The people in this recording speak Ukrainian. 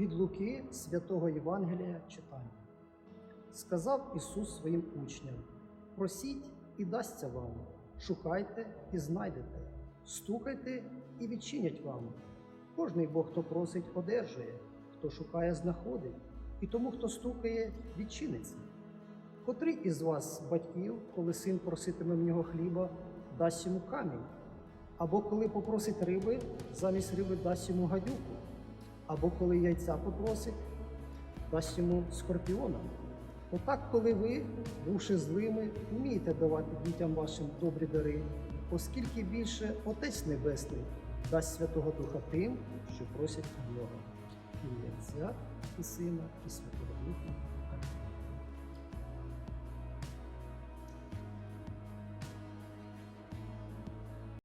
Від Луки святого Євангелія читання. Сказав Ісус своїм учням: Просіть і дасться вам, шукайте і знайдете, стукайте і відчинять вам. Кожний бо, хто просить, одержує, хто шукає, знаходить, і тому, хто стукає, відчиниться. Котрий із вас, батьків, коли син проситиме в нього хліба, дасть йому камінь, або коли попросить риби, замість риби дасть йому гадюку, або коли яйця попросить, дасть йому скорпіона. Отак, коли ви, бувши злими, вмієте давати дітям вашим добрі дари, оскільки більше Отець Небесний дасть Святого Духа тим, що просять нього. І Отця, і Сина, і Святого Духа.